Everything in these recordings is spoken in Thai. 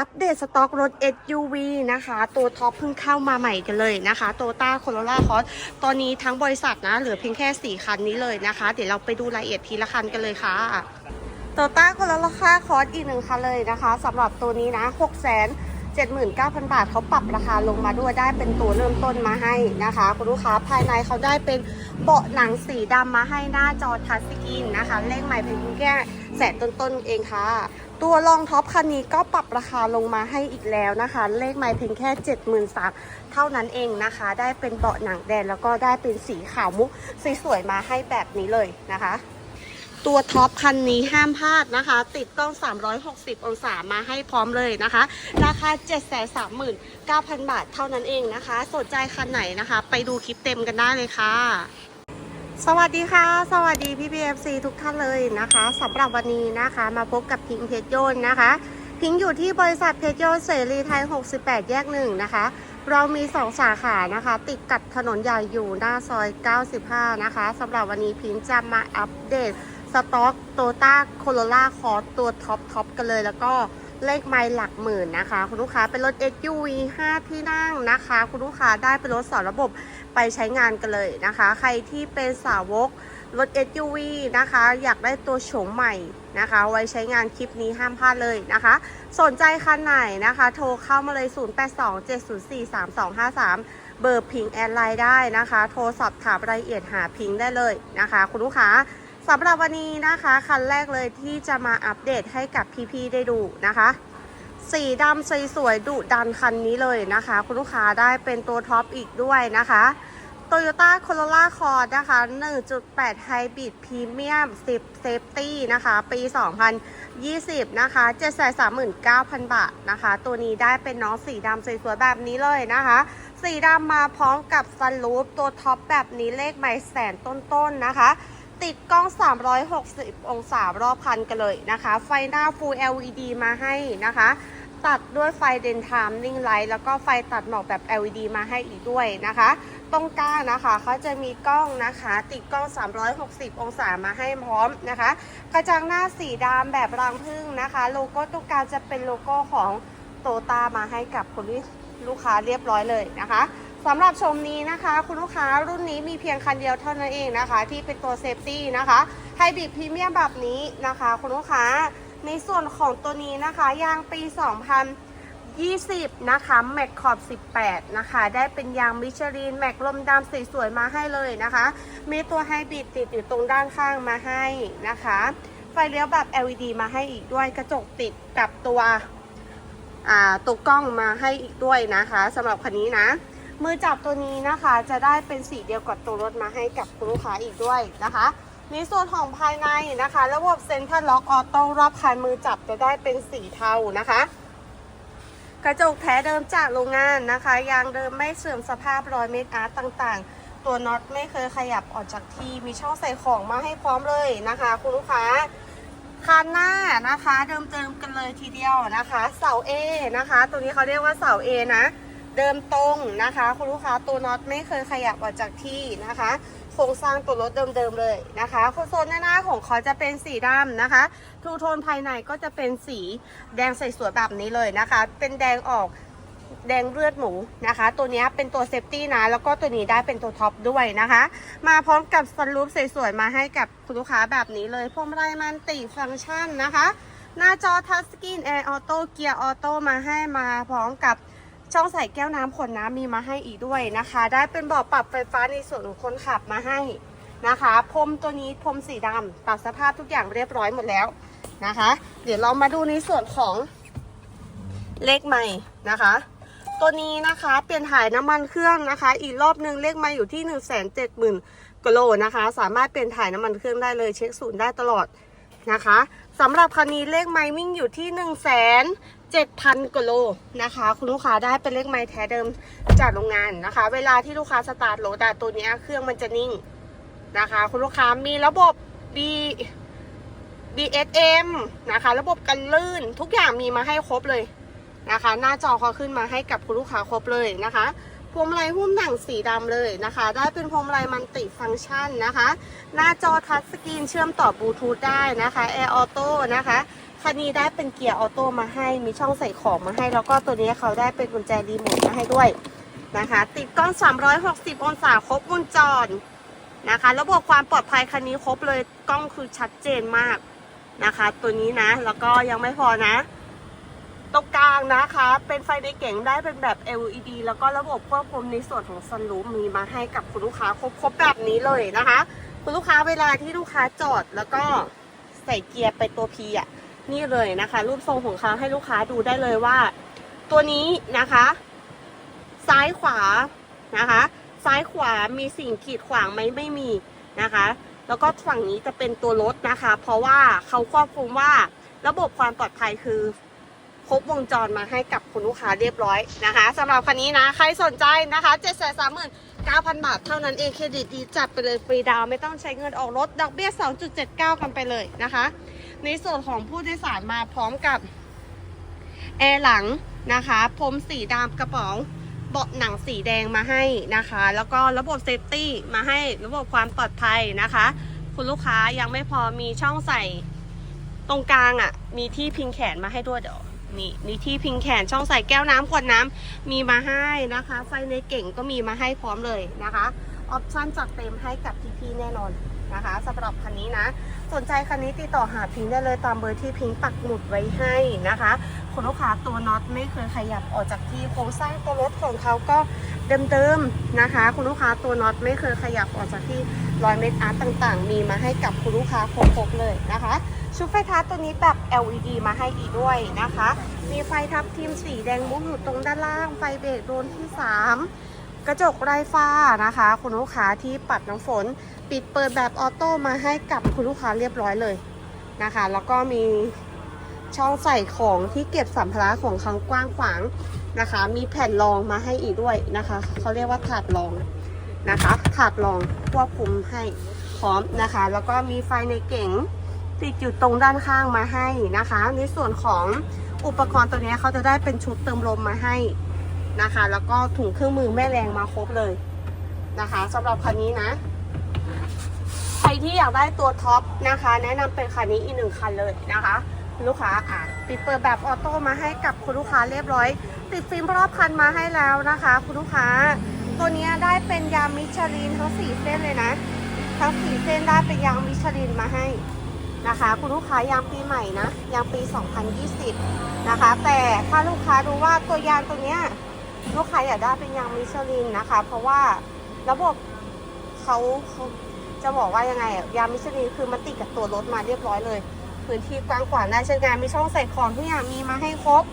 อัปเดตสต็อกรถ SUV นะคะ ตัวท็อปเพิ่งเข้ามาใหม่กันเลยนะคะโตต้าโคโรล่าคอสตอนนี้ทั้งบริษัทนะเหลือเพียงแค่ 4 คันนี้เลยนะคะ เดี๋ยวเราไปดูรายละเอียดทีละคันกันเลยค่ะโตต้าโคโรล่าคอสอีกหนึ่งคันเลยนะคะสำหรับตัวนี้นะ6 7 9 0 0 0 บาทเขาปรับราคาลงมาด้วยได้เป็นตัวเริ่มต้นมาให้นะคะ คุณลูกค้าภายในเขาได้เป็นเบาะหนังสีดำมาให้หน้าจอทัชสกรีนนะคะ เลขใหม่เพียงแค่ แสนต้นๆเองค่ะ ตัวรองท็อปคันนี้ก็ปรับราคาลงมาให้อีกแล้วนะคะ เลขใหม่เพียงแค่ 73,000เท่านั้นเองนะคะ ได้เป็นเบาะหนังแดงแล้วก็ได้เป็นสีขาวมุกสวยๆมาให้แบบนี้เลยนะคะตัวท็อปคันนี้ห้ามพลาดนะคะ ติดกล้อง 360 องศามาให้พร้อมเลยนะคะ ราคา 739,000 บาทเท่านั้นเองนะคะ สนใจคันไหนนะคะ ไปดูคลิปเต็มกันได้เลยค่ะ สวัสดีค่ะ สวัสดีพี่ BFC ทุกท่านเลยนะคะสำหรับวันนี้นะคะมาพบกับพิงเพชรโยนต์นะคะ พิงอยู่ที่บริษัทเพชรโยนต์เสรีไทย 68 แยกหนึ่งนะคะ เรามี 2 สาขานะคะ ติดกับถนนใหญ่อยู่หน้าซอย 95 นะคะสำหรับวันนี้พิงจะมาอัปเดตสต็อกโตต้าโคโรล่าคอร์ตัวท็อปท็อปกันเลยแล้วก็ เลขไมล์หลักหมื่นนะคะ คุณลูกค้าเป็นรถ SUV 5 ที่นั่งนะคะ คุณลูกค้าได้เป็นรถสอนระบบไปใช้งานกันเลยนะคะ ใครที่เป็นสาวกรถ SUV นะคะ อยากได้ตัวโฉมใหม่นะคะ ไว้ใช้งานคลิปนี้ห้ามพลาดเลยนะคะ สนใจคันไหนนะคะ โทรเข้ามาเลย 0827043253 เบอร์พิงแอดไลน์ได้นะคะ โทรสอบถามรายละเอียดหาพิงได้เลยนะคะ คุณลูกค้า สำหรับวันนี้นะคะคันแรกเลยที่จะมาอัปเดตให้กับพี่ๆได้ดูนะคะ สีดำสวยๆดุดันคันนี้เลยนะคะ คุณลูกค้าได้เป็นตัวท็อปอีกด้วยนะคะ Toyota Corolla Cross นะคะ 1.8 Hybrid Premium 10 Safety นะคะ ปี 2020 นะคะ 739,000 บาทนะคะ ตัวนี้ได้เป็นน้องสีดำสวยๆแบบนี้เลยนะคะ สีดำมาพร้อมกับซันรูฟตัวท็อปแบบนี้เลขไมล์แสนต้นๆนะคะ ติดกล้อง 360 องศารอบคันกันเลยนะคะ ไฟหน้า Full LED มาให้นะคะ ตัดด้วยไฟเดนไทม์นิ่งไลท์แล้วก็ไฟตัดหมอกแบบ LED มาให้อีกด้วยนะคะ ตรงกลางนะคะเขาจะมีกล้องนะคะ ติดกล้อง 360 องศามาให้พร้อมนะคะ กระจังหน้าสีดำแบบรังผึ้งนะคะ โลโก้ตรงกลางจะเป็นโลโก้ของโตตามาให้กับคนที่ลูกค้าเรียบร้อยเลยนะคะ สำหรับชมนี้นะคะ คุณลูกค้ารุ่นนี้มีเพียงคันเดียวเท่านั้นเองนะคะ ที่เป็นตัวเซฟตี้นะคะไฮบริดพรีเมียมแบบนี้นะคะ คุณลูกค้าในส่วนของตัวนี้นะคะยางปี 2020 นะคะแม็กขอบ 18 นะคะ ได้เป็นยางมิชลินแม็กลมดำสวยๆมาให้เลยนะคะ มีตัวไฮบริดติดอยู่ตรงด้านข้างมาให้นะคะ ไฟเลี้ยวแบบ LED มาให้อีกด้วยกระจกติดกับตัวตัวกล้องมาให้อีกด้วยนะคะสำหรับคันนี้นะ มือจับตัวนี้นะคะจะได้เป็นสีเดียวกับตัวรถมาให้กับคุณลูกค้าอีกด้วยนะคะในส่วนของภายในนะคะ ระบบเซ็นทรัลล็อกออโต้รอบคันมือจับจะได้เป็นสีเทานะคะ กระจกแท้เดิมจากโรงงานนะคะยางเดิมไม่เสื่อมสภาพรอยเม็ดอาร์ตต่างๆ ตัวน็อตไม่เคยขยับออกจากที่มีช่องใส่ของมาให้พร้อมเลยนะคะ คุณลูกค้าคันหน้านะคะเดิมเติมกันเลยทีเดียวนะคะ เสา A นะคะ ตัวนี้เขาเรียกว่าเสา A นะ เดิมตรงนะคะ คุณลูกค้าตัวน็อตไม่เคยขยับออกจากที่นะคะโครงสร้างตัวรถเดิมๆเลยนะคะโซนหน้าของเขาจะเป็นสีดำนะคะทูโทนภายในก็จะเป็นสีแดงใสสวยแบบนี้เลยนะคะ เป็นแดงออกแดงเลือดหมูนะคะ ตัวนี้เป็นตัวเซฟตี้นะ แล้วก็ตัวนี้ได้เป็นตัวท็อปด้วยนะคะ มาพร้อมกับซันรูฟสวยๆมาให้กับคุณลูกค้าแบบนี้เลยพวงมาลัยมันติฟังก์ชันนะคะ หน้าจอทัชสกรีนแอร์ออโต้เกียร์ออโต้มาให้มาพร้อมกับ ช่องใส่แก้วน้ำขวดน้ำมีมาให้อีกด้วยนะคะ ได้เป็นเบาะปรับไฟฟ้าในส่วนของคนขับมาให้นะคะพรมตัวนี้พรมสีดำตัดสภาพทุกอย่างเรียบร้อยหมดแล้วนะคะ เดี๋ยวเรามาดูในส่วนของเลขใหม่นะคะ ตัวนี้นะคะเปลี่ยนถ่ายน้ำมันเครื่องนะคะ อีกรอบหนึงเลขใหม่อยู่ที่ 1 7 0 0 0 0กิโลนะคะ สามารถเปลี่ยนถ่ายน้ำมันเครื่องได้เลยเช็คศูนย์ได้ตลอดนะคะสำหรับคันนี้เลขไม้วิ่งอยู่ที่1 0 0 0 0 7,000กิโลนะคะ คุณลูกค้าได้เป็นเลขไม้แท้เดิมจากโรงงานนะคะ เวลาที่ลูกค้าสตาร์ทรถอะตัวนี้เครื่องมันจะนิ่งนะคะ คุณลูกค้ามีระบบ B BSM นะคะ ระบบกันลื่นทุกอย่างมีมาให้ครบเลยนะคะ หน้าจอเขาขึ้นมาให้กับคุณลูกค้าครบเลยนะคะพวงมาลัยหุ้มหนังสีดำเลยนะคะ ได้เป็นพวงมาลัยมันติฟังก์ชันนะคะ หน้าจอทัชสกรีนเชื่อมต่อบลูทูธได้นะคะแอร์ออโต้นะคะ คันนี้ได้เป็นเกียร์ออโต้มาให้ มีช่องใส่ของมาให้ แล้วก็ตัวนี้เขาได้เป็นกุญแจรีโมทมาให้ด้วยนะคะ ติดกล้อง 360 องศาครบวงจรนะคะ ระบบความปลอดภัยคันนี้ครบเลย กล้องคือชัดเจนมากนะคะ ตัวนี้นะ แล้วก็ยังไม่พอนะ ตรงกลางนะคะ เป็นไฟในเก่งได้เป็นแบบ LED แล้วก็ระบบควบคุมในส่วนของซันรูฟมีมาให้กับคุณลูกค้าครบครบแบบนี้เลยนะคะ คุณลูกค้าเวลาที่ลูกค้าจอดแล้วก็ใส่เกียร์ไปตัว P อะ นี่เลยนะคะ รูปทรงของเขาให้ลูกค้าดูได้เลยว่า ตัวนี้นะคะ ซ้ายขวานะคะ ซ้ายขวามีสิ่งขีดขวางไหมไม่มีนะคะ แล้วก็ฝั่งนี้จะเป็นตัวรถนะคะ เพราะว่าเขาควบคุมว่าระบบความปลอดภัยคือครบวงจรมาให้กับคุณลูกค้าเรียบร้อยนะคะสำหรับคันนี้นะ ใครสนใจนะคะ7 3 9 0 0 0บาทเท่านั้นเองเครดิตดีจัดไปเลยฟรีดาวไม่ต้องใช้เงินออกรถดอกเบี้ย 2.79 กันไปเลยนะคะ ในส่วนของผู้โดยสารมาพร้อมกับแอร์หลังนะคะพรมสีดำกระป๋องเบาะหนังสีแดงมาให้นะคะ แล้วก็ระบบเซฟตี้มาให้ระบบความปลอดภัยนะคะ คุณลูกค้ายังไม่พอมีช่องใส่ตรงกลางอะ่ะ มีที่พิงแขนมาให้ด้วยเดี๋ยวนี่นี่ที่พิงแขนช่องใส่แก้วน้ำขวดน้ำมีมาให้นะคะ ไฟในเก่งก็มีมาให้พร้อมเลยนะคะออปชั่นจัดเต็มให้กับพี่ๆแน่นอนนะคะสำหรับคันนี้นะ สนใจคันนี้ติดต่อหาพิงค์ได้เลยตามเบอร์ที่พิงค์ปักหมุดไว้ให้นะคะคุณลูกค้าตัวน็อตไม่เคยขยับออกจากที่โครงสร้างตัวรถของเขาก็เดิมๆนะคะ คุณลูกค้าตัวน็อตไม่เคยขยับออกจากที่รอยเม็ดอาร์ตต่างๆ มีมาให้กับคุณลูกค้าครบๆเลยนะคะชุดไฟท้ายตัวนี้แบบ LED มาให้อีกด้วยนะคะ มีไฟทับทิมสีแดงมุกอยู่ตรงด้านล่าง ไฟเบรกโดนที่ 3 กระจกไรฟ้านะคะ คุณลูกค้าที่ปัดน้ำฝน ปิดเปิดแบบออโต้มาให้กับคุณลูกค้าเรียบร้อยเลยนะคะ แล้วก็มีช่องใส่ของที่เก็บสัมภาระของเขากว้างขวางนะคะ มีแผ่นรองมาให้อีกด้วยนะคะ เขาเรียกว่าถาดรองนะคะถาดรองควบคุมให้พร้อมนะคะ แล้วก็มีไฟในเก๋งติดอยู่ตรงด้านข้างมาให้นะคะ ในส่วนของอุปกรณ์ตัวนี้เขาจะได้เป็นชุดเติมลมมาให้นะคะ แล้วก็ถุงเครื่องมือแม่แรงมาครบเลยนะคะสำหรับคันนี้นะ ใครที่อยากได้ตัวท็อปนะคะ แนะนำเป็นคันนี้อีกหนึ่งคันเลยนะคะ ลูกค้าอะปิดเปิดแบบออโต้มาให้กับคุณลูกค้าเรียบร้อย ติดฟิล์มรอบคันมาให้แล้วนะคะ คุณลูกค้า ตัวนี้ได้เป็นยางมิชลินทั้งสี่เส้นเลยนะทั้งสี่เส้นได้เป็นยางมิชลินมาให้นะคะ คุณลูกค้ายางปีใหม่นะยางปี 2020 นะคะ แต่ถ้าลูกค้าดูว่าตัวยางตัวเนี้ยลูกค้าอยากได้เป็นยางมิชลินนะคะ เพราะว่าระบบ เขาเขาจะบอกว่ายังไงอะยางมิชลินคือมันติดกับตัวรถมาเรียบร้อยเลย พื้นที่กว้างขวางได้ใช้งานมีช่องใส่ของทุกอย่างมีมาให้ครบ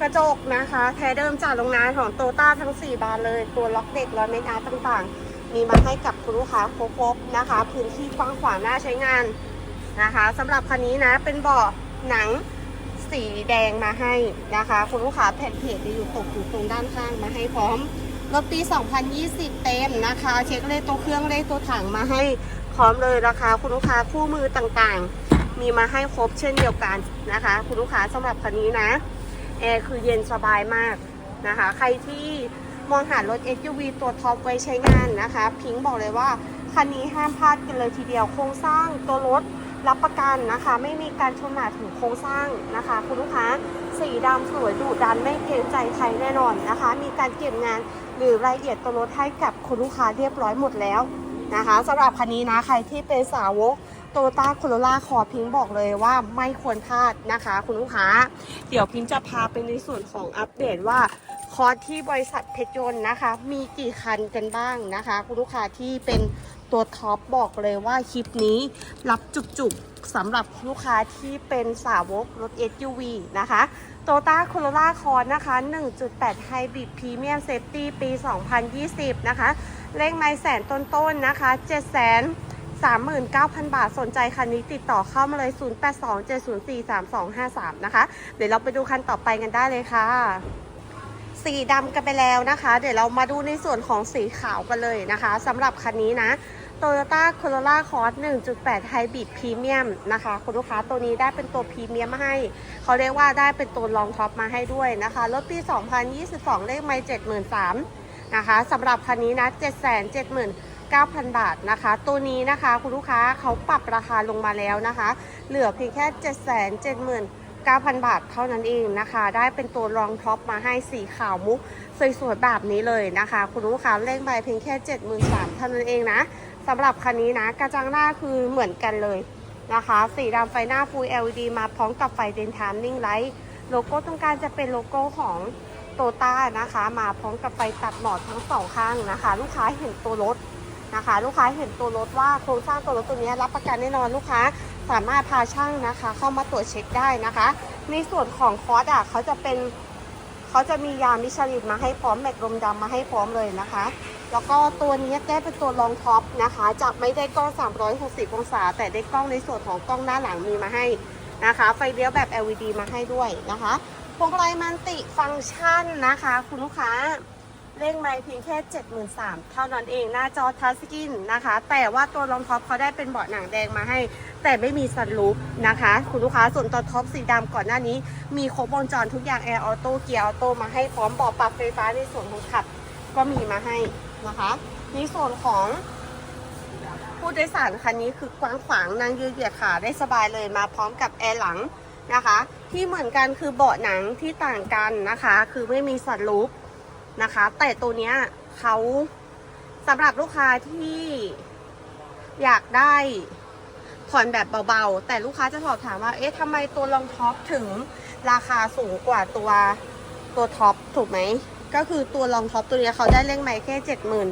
กระจกนะคะ แท้เดิมจากโรงงานของโตต้าทั้ง 4 บานเลย ตัวล็อกเด็กร้อยเมตรอาร์ตต่างๆ มีมาให้กับคุณลูกค้าครบๆนะคะ พื้นที่กว้างขวางน่าใช้งานนะคะสำหรับคันนี้นะเป็นเบาะหนังสีแดงมาให้นะคะ คุณลูกค้าแผ่นเพจจะอยู่ตกอยู่ตรงด้านข้างมาให้พร้อม รถปี 2020 เต็มนะคะ เช็คเลขตัวเครื่องเลขตัวถังมาให้พร้อมเลยราคาคุณลูกค้าคู่มือต่างๆ มีมาให้ครบเช่นเดียวกันนะคะ คุณลูกค้าสำหรับคันนี้นะแอร์คือเย็นสบายมากนะคะ ใครที่มองหารถ SUV ตัวท็อปไว้ใช้งานนะคะ พิงค์บอกเลยว่าคันนี้ห้ามพลาดกันเลยทีเดียวโครงสร้างตัวรถรับประกันนะคะ ไม่มีการชนหนาถึงโครงสร้างนะคะ คุณลูกค้าสีดำสวยดุดันไม่เกรงใจใครแน่นอนนะคะ มีการเก็บงาน หรือรายละเอียดตัวรถให้กับคุณลูกค้าเรียบร้อยหมดแล้วนะคะสำหรับคันนี้นะใครที่เป็นสาวกโตโยต้าโคโรล่าคอพิงบอกเลยว่าไม่ควรพลาดนะคะ คุณลูกค้า เดี๋ยวพิงจะพาไปในส่วนของอัปเดตว่าคอร์สที่บริษัทเพชรยนต์นะคะ มีกี่คันกันบ้างนะคะ คุณลูกค้าที่เป็นตัวท็อปบอกเลยว่าคลิปนี้รับจุกๆสำหรับลูกค้าที่เป็นสาวกรถ SUV นะคะ โตต้าโคโรล่าคอนนะคะ 1.8 Hybrid Premium Safety ปี 2020 นะคะ เลขไม้แสนต้นๆนะคะ 7 3 9 0 0 0 บาท สนใจคันนี้ติดต่อเข้ามาเลย 0827043253 นะคะ เดี๋ยวเราไปดูคันต่อไปกันได้เลยค่ะ สีดำกันไปแล้วนะคะ เดี๋ยวเรามาดูในส่วนของสีขาวกันเลยนะคะสำหรับคันนี้นะ Toyota Corolla Cross 1.8 Hybrid Premium นะคะคุณลูกค้าตัวนี้ได้เป็นตัวพรีเมียมมาให้ เขาเรียกว่าได้เป็นตัวรองท็อปมาให้ด้วยนะคะ รถปี 2022 เลขไม่73,000นะคะสำหรับคันนี้นะ 779,000 บาทนะคะ ตัวนี้นะคะคุณลูกค้าเขาปรับราคาลงมาแล้วนะคะ เหลือเพียงแค่ 779,000 9,000 บาทเท่านั้นเองนะคะ ได้เป็นตัวรองท็อปมาให้สีขาวมุกสวยๆแบบนี้เลยนะคะ คุณลูกค้าเลขใบเพียงแค่ 73,000เท่านั้นเองนะ สำหรับคันนี้นะ กระจังหน้าคือเหมือนกันเลยนะคะ สีดำไฟหน้า Full LED มาพร้อมกับไฟเดนทามนิ่งไลท์โลโก้ตรงกลางจะเป็นโลโก้ของโตต้านะคะ มาพร้อมกับไฟตัดหมอดทั้งสองข้างนะคะ ลูกค้าเห็นตัวรถนะคะ ลูกค้าเห็นตัวรถว่าโครงสร้างตัวรถตัวนี้รับประกันแน่นอนลูกค้าสามารถพาช่างนะคะ เข้ามาตรวจเช็คได้นะคะ ในส่วนของคอร์สอะเขาจะเป็นเขาจะมียามิชลินมาให้พร้อมแม็กลมดำมาให้พร้อมเลยนะคะ แล้วก็ตัวนี้แก้เป็นตัวรองท็อปนะคะ จะไม่ได้กล้อง 360 องศา แต่ได้กล้องในส่วนของกล้องหน้าหลังมีมาให้นะคะ ไฟเลี้ยวแบบ LED มาให้ด้วยนะคะพวงมาลัยมันติฟังก์ชันนะคะ คุณลูกค้าเลขไมค์เพียงแค่ 73,000 เท่านั้นเองหน้าจอทัชสกรีนนะคะ แต่ว่าตัวรองท็อปเขาได้เป็นเบาะหนังแดงมาให้ แต่ไม่มีซันรูฟนะคะ คุณลูกค้าส่วนตัวท็อปสีดำก่อนหน้านี้ มีครบวงจรทุกอย่างแอร์ออโต้เกียร์ออโต้มาให้พร้อมเบาะปรับไฟฟ้าในส่วนของขับ ก็มีมาให้ นะคะ ในส่วนของผู้โดยสารคันนี้คือกว้างขวางนั่งยืดเหยียดขาได้สบายเลยมาพร้อมกับแอร์หลังนะคะ ที่เหมือนกันคือเบาะหนังที่ต่างกันนะคะ คือไม่มีสันลูปนะคะ แต่ตัวเนี้ยเขาสำหรับลูกค้าที่อยากได้ผ่อนแบบเบาๆ แต่ลูกค้าจะสอบถามว่า เอ๊ะทำไมตัวรองท็อปถึงราคาสูงกว่าตัวตัวท็อปถูกไหม ก็คือตัวรองท็อปตัวนี้เขาได้เร่งไมค์แค่เจ็ดหมื่น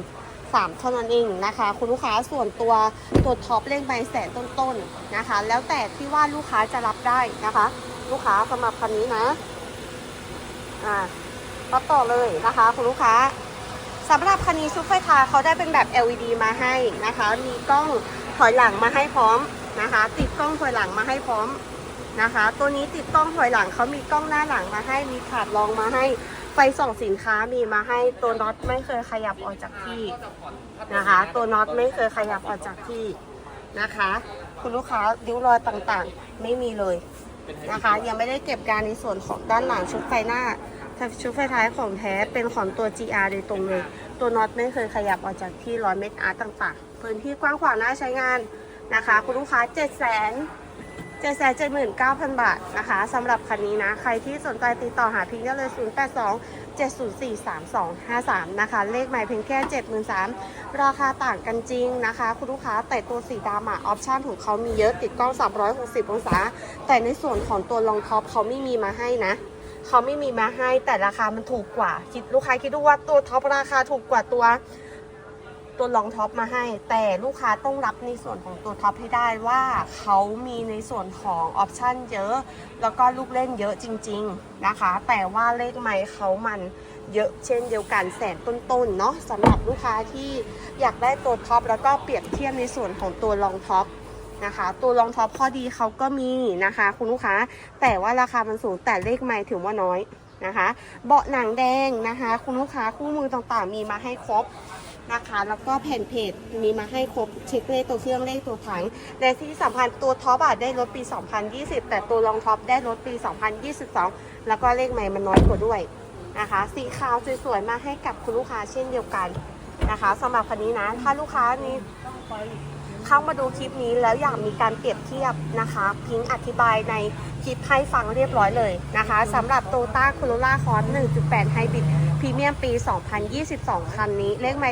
สามเท่านั้นเองนะคะ คุณลูกค้าส่วนตัวตัวท็อปเร่งไมค์แสนต้นๆนะคะ แล้วแต่ที่ว่าลูกค้าจะรับได้นะคะ ลูกค้าสำหรับคันนี้นะอ่าก็ต่อเลยนะคะ คุณลูกค้าสำหรับคันนี้ชุดไฟท้ายเขาได้เป็นแบบ LED มาให้นะคะ มีกล้องถอยหลังมาให้พร้อมนะคะ ติดกล้องถอยหลังมาให้พร้อมนะคะ ตัวนี้ติดกล้องถอยหลังเขามีกล้องหน้าหลังมาให้ มีถาดรองมาให้ ไฟส่องสินค้ามีมาให้ตัวน็อตไม่เคยขยับออกจากที่นะคะ ตัวน็อตไม่เคยขยับออกจากที่นะคะ คุณลูกค้าริ้วรอยต่างๆ ไม่มีเลยนะคะ ยังไม่ได้เก็บการในส่วนของด้านหลังชุดไฟหน้าชุดไฟท้ายของแท้เป็นของตัว GR โดยตรงเลย ตัวน็อตไม่เคยขยับออกจากที่ร้อยเมตรอาร์ตต่างๆ พื้นที่กว้างขวางน่าใช้งานนะคะ คุณลูกค้า7 0 0 0 0 7 7 9 0 0 0 บาทนะคะสำหรับคันนี้นะ ใครที่สนใจติดต่อหาพิงได้เลย 082 704 3253 นะคะ เลขหมายเพียงแค่ 73,000 ราคาต่างกันจริงนะคะ คุณลูกค้าแต่ตัวสีดำอะออปชั่นของเขามีเยอะติดกล้อง 360 องศา แต่ในส่วนของตัวรองท็อปเขาไม่มีมาให้นะเขาไม่มีมาให้แต่ราคามันถูกกว่า คิดลูกค้าคิดดูว่าตัวท็อปราคาถูกกว่าตัว ตัวรองท็อปมาให้ แต่ลูกค้าต้องรับในส่วนของตัวท็อปให้ได้ว่าเขามีในส่วนของออปชันเยอะ แล้วก็ลูกเล่นเยอะจริง ๆนะคะ แต่ว่าเลขไม้เขามันเยอะเช่นเดียวกันแสนต้นๆเนาะสำหรับลูกค้าที่อยากได้ตัวท็อปแล้วก็เปรียบเทียบในส่วนของตัวรองท็อปนะคะ ตัวรองท็อปข้อดีเขาก็มีนะคะ คุณลูกค้าแต่ว่าราคามันสูงแต่เลขไม้ถือว่าน้อยนะคะ เบาะหนังแดงนะคะ คุณลูกค้าคู่มือต่างๆมีมาให้ครบ นะคะ แล้วก็แผ่นเพจมีมาให้ครบเช็คเลขตัวเครื่องเลขตัวถังและที่สำคัญตัวท็อปอะได้ลดปี 2020 แต่ตัวรองท็อปได้ลดปี 2022 แล้วก็เลขใหม่มันน้อยกว่าด้วยนะคะ สีขาวสวยๆมาให้กับคุณลูกค้าเช่นเดียวกันนะคะสำหรับคันนี้นะ ถ้าลูกค้านี้เข้ามาดูคลิปนี้แล้วอยากมีการเปรียบเทียบนะคะ พิงอธิบายในคลิปให้ฟังเรียบร้อยเลยนะคะสำหรับโตต้าโคโรล่าคอร์1.8ไฮบริด พรีเมียมปี 2022 คันนี้ เลขไม่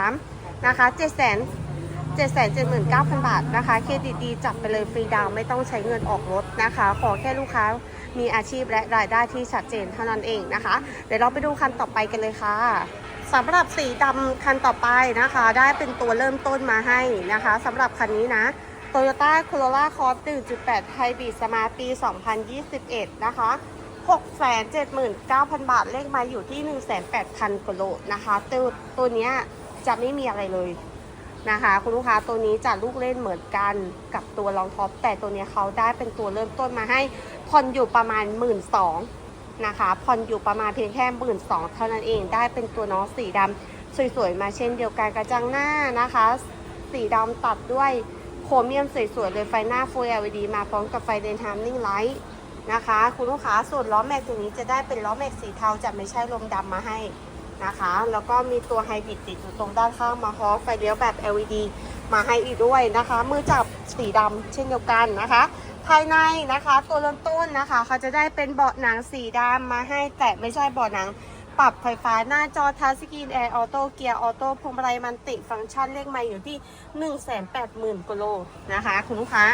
73,000นะคะ7 7 7 9 0 0 0 บาทนะคะเครดิตดีจับไปเลยฟรีดาวไม่ต้องใช้เงินออกรถนะคะ ขอแค่ลูกค้ามีอาชีพและรายได้ที่ชัดเจนเท่านั้นเองนะคะ เดี๋ยวเราไปดูคันต่อไปกันเลยค่ะสำหรับสีดำคันต่อไปนะคะ ได้เป็นตัวเริ่มต้นมาให้นะคะสำหรับคันนี้นะ Toyota Corolla Cross 1.8 Hybrid Smart ปี 2021 นะคะ 679,000 บาท เลขมาอยู่ที่108,000กิโลนะคะ ตัวตัวเนี้ยจะไม่มีอะไรเลยนะคะ คุณลูกค้าตัวนี้จะลูกเล่นเหมือนกันกับตัวรองท็อป แต่ตัวนี้เขาได้เป็นตัวเริ่มต้นมาให้ผ่อนอยู่ประมาณ 1 2ื่นนะคะผ่อนอยู่ประมาณเพียงแค่ 1 2ื่นเท่านั้นเองได้เป็นตัวน้องสีดำสวยๆ มาเช่นเดียวกันกระจังหน้านะคะ สีดำตัดด้วยโครเมียมสวยๆเลยไฟหน้า Full LED มาพร้อมกับไฟเดนทามนิ่งไลท์ นะคะ คุณลูกค้าส่วนล้อแม็กตัวนี้จะได้เป็นล้อแม็กสีเทาจะไม่ใช่ลมดำมาให้นะคะ แล้วก็มีตัวไฮบริดติดอยู่ตรงด้านข้างมาฮอไฟเลี้ยวแบบ LED มาให้อีกด้วยนะคะ มือจับสีดำเช่นเดียวกันนะคะ ภายในนะคะตัวเริ่มต้นนะคะ เขาจะได้เป็นเบาะหนังสีดำมาให้แต่ไม่ใช่เบาะหนัง ปรับไฟฟ้าหน้าจอทัชสกรีนแอร์ออโต้เกียร์ออโต้พวงมาลัยมันติฟังก์ชันเลขไมล์อยู่ที่ 180,000กิโลนะคะ คุณลูกค้า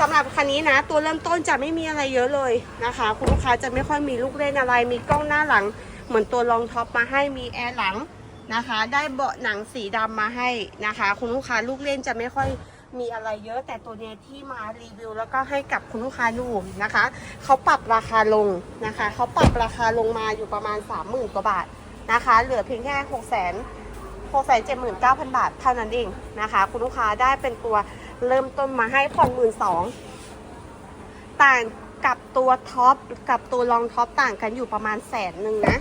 สำหรับคันนี้นะ ตัวเริ่มต้นจะไม่มีอะไรเยอะเลยนะคะ คุณลูกค้าจะไม่ค่อยมีลูกเล่นอะไร มีกล้องหน้าหลัง เหมือนตัวรองท็อปมาให้มีแอร์หลังนะคะ ได้เบาะหนังสีดำมาให้นะคะ คุณลูกค้าลูกเล่นจะไม่ค่อย มีอะไรเยอะแต่ตัวเนี้ยที่มารีวิว แล้วก็ให้กับคุณลูกค้าดูนะคะเขาปรับราคาลงนะคะเขาปรับราคาลงมาอยู่ประมาณ 30,000กว่าบาทนะคะ เหลือเพียงแค่6 0 0 0 0 6 7 9 0 0 0 บาทเท่านั้นเองนะคะ คุณลูกค้าได้เป็นตัวเริ่มต้นมาให้ผ่อนหมื่นสองต่างกับตัวท็อปกับตัวรองท็อปต่างกันอยู่ประมาณแสนหนึ่งนะ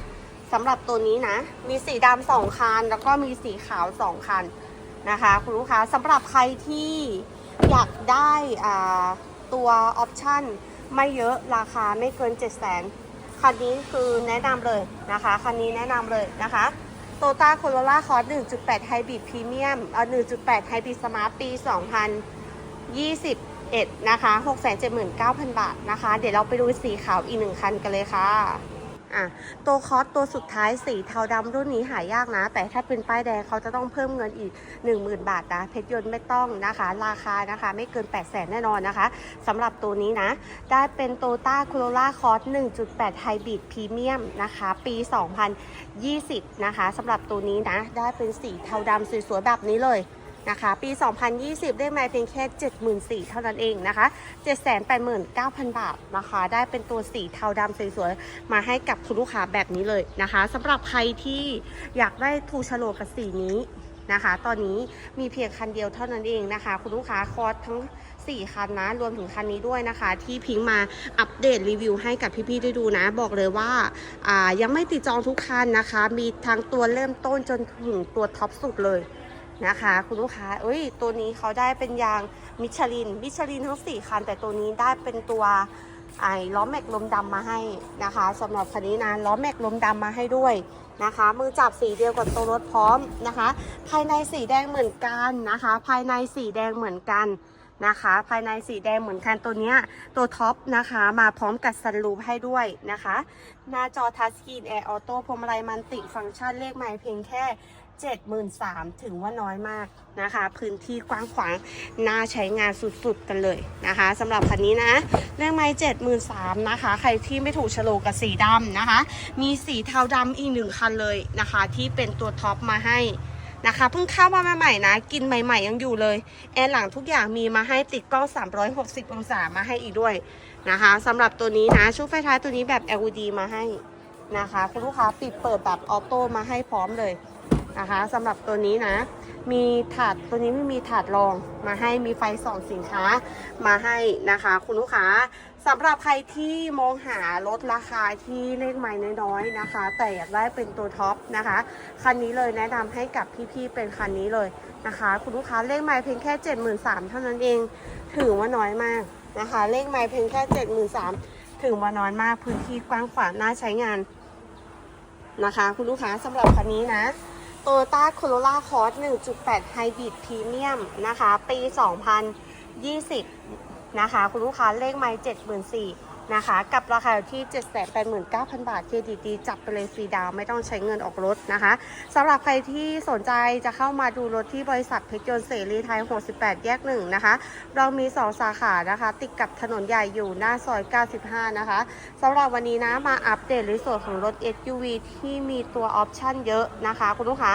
สำหรับตัวนี้นะ มีสีดำสองคัน แล้วก็มีสีขาวสองคัน นะคะคุณลูกค้าสำหรับใครที่อยากได้ตัวออปชั่นไม่เยอะราคาไม่เกิน 7 0 0 0 0 0คันนี้คือแนะนำเลยนะคะ คันนี้แนะนำเลยนะคะโตต้าโคโรล่าคอร์ส1.8ไฮบริดพรีเมียมเอา1.8ไฮบริดสมาร์ทปี 2021 นะคะ 679,000 บาทนะคะ เดี๋ยวเราไปดูสีขาวอีกหนึ่งคันกันเลยค่ะ อะตัวคอสตัวสุดท้ายสีเทาดำรุ่นนี้หายากนะ แต่ถ้าเป็นป้ายแดงเขาจะต้องเพิ่มเงินอีก 10,000 บาทนะ เพชรยนต์ไม่ต้องนะคะ ราคานะคะ ไม่เกิน 8 0 0แสนแน่นอนนะคะสำหรับตัวนี้นะ ได้เป็นโตต้าโคโรล่าคอส1.8ไฮบริดพรีเมียมนะคะ ปี 2020 นะคะสำหรับตัวนี้นะ ได้เป็นสีเทาดำสวยๆแบบนี้เลย นะคะ ปี 2020 ได้มาเพียงแค่ 74,000เท่านั้นเองนะคะ 789,000 บาทนะคะ ได้เป็นตัวสีเทาดำสวยๆ มาให้กับคุณลูกค้าแบบนี้เลยนะคะสำหรับใครที่อยากได้ทูชโลกับสีนี้นะคะ ตอนนี้มีเพียงคันเดียวเท่านั้นเองนะคะ คุณลูกค้าคอร์สทั้ง 4 คันนะ รวมถึงคันนี้ด้วยนะคะ ที่พิงมาอัปเดตรีวิวให้กับพี่ๆได้ดูนะ บอกเลยว่าอ่ายังไม่ติดจองทุกคันนะคะ มีทั้งตัวเริ่มต้นจนถึงตัวท็อปสุดเลย นะคะ คุณลูกค้าเอ้ย ตัวนี้เขาได้เป็นยางมิชลิน มิชลินทั้ง 4 คัน แต่ตัวนี้ได้เป็นตัวไอ้ล้อแม็กลมดำมาให้นะคะสำหรับคันนี้นะล้อแม็กลมดำมาให้ด้วยนะคะ มือจับสีเดียวกับตัวรถพร้อมนะคะ ภายในสีแดงเหมือนกันนะคะ ภายในสีแดงเหมือนกันนะคะ ภายในสีแดงเหมือนกันตัวเนี้ยตัวท็อปนะคะมาพร้อมกับซันรูปให้ด้วยนะคะ หน้าจอทัชสกรีนแอร์ออโต้พวงมาลัยมันติฟังก์ชันเลขไมล์เพียงแค่ 73,000ถึงว่าน้อยมากนะคะ พื้นที่กว้างขวางน่าใช้งานสุดๆกันเลยนะคะสำหรับคันนี้นะเลขไมล์73,000นะคะ ใครที่ไม่ถูกโลกับสีดำนะคะ มีสีเทาดำอีกหนึ่งคันเลยนะคะ ที่เป็นตัวท็อปมาให้นะคะเพิ่งเข้ามาใหม่ๆนะ กินใหม่ ๆ ยังอยู่เลย แอร์หลังทุกอย่างมีมาให้ติดกล้อง 360 องศามาให้อีกด้วยนะคะสำหรับตัวนี้นะชุดไฟท้ายตัวนี้แบบ LED มาให้นะคะคุณลูกค้าปิดเปิดแบบออโต้มาให้พร้อมเลย นะคะสำหรับตัวนี้นะ มีถาดตัวนี้ไม่มีถาดรองมาให้มีไฟส่องสินค้ามาให้นะคะ คุณลูกค้าสำหรับใครที่มองหารถราคาที่เลขไม้น้อยๆนะคะ แต่อยากได้เป็นตัวท็อปนะคะ คันนี้เลยแนะนำให้กับพี่ๆเป็นคันนี้เลยนะคะ คุณลูกค้าเลขไม้เพียงแค่ 73,000เท่านั้นเอง ถือว่าน้อยมากนะคะ เลขไม้เพียงแค่ 73,000ถือว่าน้อยมากพื้นที่กว้างขวางน่าใช้งานนะคะ คุณลูกค้าสำหรับคันนี้นะ โตโยต้าโคโรล่าคอร์ส1.8 ไฮบริดพรีเมียมนะคะ ปี 2020 นะคะ คุณลูกค้าเลขไมล์74,000 นะคะ กับราคาที่ 789,000 บาทเครดิตดีจับไปเลยฟรีดาวไม่ต้องใช้เงินออกรถนะคะสำหรับใครที่สนใจจะเข้ามาดูรถที่บริษัทเพชรยนต์เสรีไทย 68 แยก 1 นะคะ เรามี 2 สาขานะคะ ติดกับถนนใหญ่อยู่หน้าซอย 95 นะคะสำหรับวันนี้นะมาอัปเดตในส่วนของรถ SUV ที่มีตัวออปชั่นเยอะนะคะ คุณลูกค้า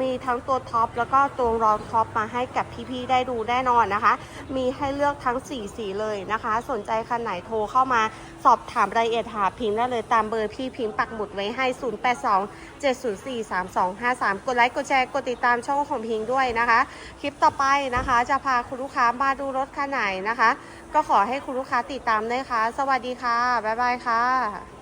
มีทั้งตัวท็อปแล้วก็ตัวรองท็อปมาให้กับพี่ๆได้ดูแน่นอนนะคะ มีให้เลือกทั้ง 4 สีเลยนะคะ สนใจคันไหนโทรเข้ามาสอบถามรายละเอียดหาพิมพ์ได้เลยตามเบอร์พี่พิมพ์ปักหมุดไว้ให้ 082 704 3253 กดไลค์กดแชร์กดติดตามช่องของพิงด้วยนะคะ คลิปต่อไปนะคะ จะพาคุณลูกค้ามาดูรถคันไหนนะคะ ก็ขอให้คุณลูกค้าติดตามด้วยค่ะ สวัสดีค่ะ บ๊ายบายค่ะ